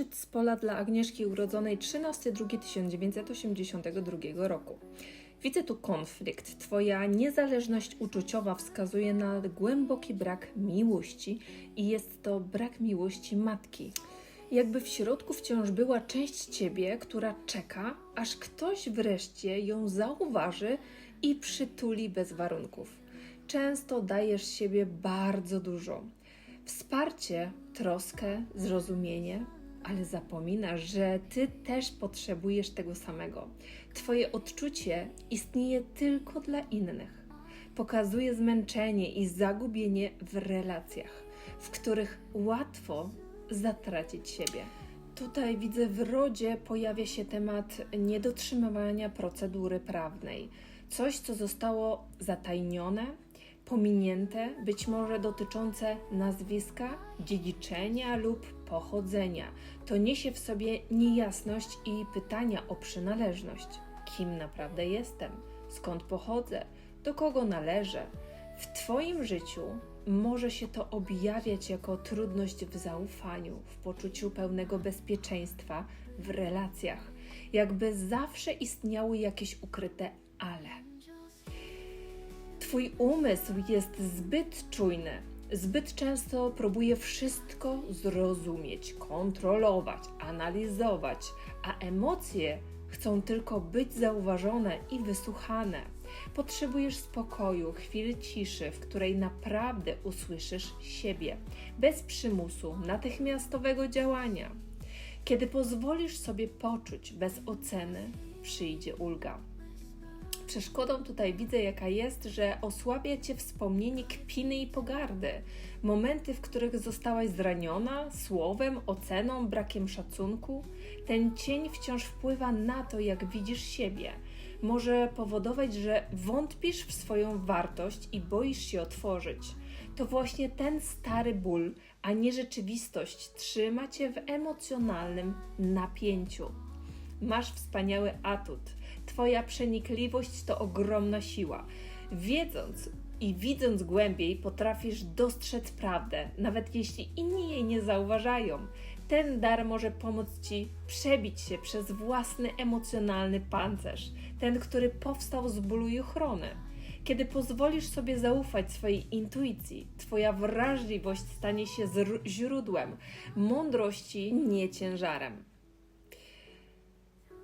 Zeszyt z pola dla Agnieszki urodzonej 13.02.1982 roku. Widzę tu konflikt. Twoja niezależność uczuciowa wskazuje na głęboki brak miłości i jest to brak miłości matki. Jakby w środku wciąż była część ciebie, która czeka, aż ktoś wreszcie ją zauważy i przytuli bez warunków. Często dajesz siebie bardzo dużo. Wsparcie, troskę, zrozumienie, ale zapominasz, że ty też potrzebujesz tego samego. Twoje odczucie istnieje tylko dla innych. Pokazuje zmęczenie i zagubienie w relacjach, w których łatwo zatracić siebie. Tutaj widzę w rodzie pojawia się temat niedotrzymywania procedury prawnej. Coś, co zostało zatajnione, pominięte, być może dotyczące nazwiska, dziedziczenia lub pochodzenia. To niesie w sobie niejasność i pytania o przynależność. Kim naprawdę jestem? Skąd pochodzę? Do kogo należę? W Twoim życiu może się to objawiać jako trudność w zaufaniu, w poczuciu pełnego bezpieczeństwa w relacjach, jakby zawsze istniały jakieś ukryte. Twój umysł jest zbyt czujny, zbyt często próbuje wszystko zrozumieć, kontrolować, analizować, a emocje chcą tylko być zauważone i wysłuchane. Potrzebujesz spokoju, chwili ciszy, w której naprawdę usłyszysz siebie, bez przymusu, natychmiastowego działania. Kiedy pozwolisz sobie poczuć bez oceny, przyjdzie ulga. Przeszkodą tutaj widzę, jaka jest, że osłabia cię wspomnienie kpiny i pogardy. Momenty, w których zostałaś zraniona słowem, oceną, brakiem szacunku. Ten cień wciąż wpływa na to, jak widzisz siebie. Może powodować, że wątpisz w swoją wartość i boisz się otworzyć. To właśnie ten stary ból, a nie rzeczywistość, trzyma cię w emocjonalnym napięciu. Masz wspaniały atut. Twoja przenikliwość to ogromna siła. Wiedząc i widząc głębiej, potrafisz dostrzec prawdę, nawet jeśli inni jej nie zauważają. Ten dar może pomóc Ci przebić się przez własny emocjonalny pancerz, ten, który powstał z bólu i ochrony. Kiedy pozwolisz sobie zaufać swojej intuicji, Twoja wrażliwość stanie się źródłem mądrości, nie ciężarem.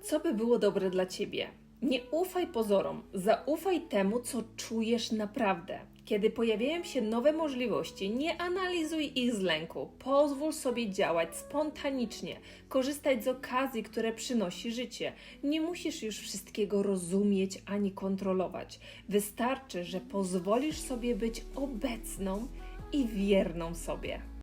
Co by było dobre dla ciebie? Nie ufaj pozorom, zaufaj temu, co czujesz naprawdę. Kiedy pojawiają się nowe możliwości, nie analizuj ich z lęku. Pozwól sobie działać spontanicznie, korzystać z okazji, które przynosi życie. Nie musisz już wszystkiego rozumieć ani kontrolować. Wystarczy, że pozwolisz sobie być obecną i wierną sobie.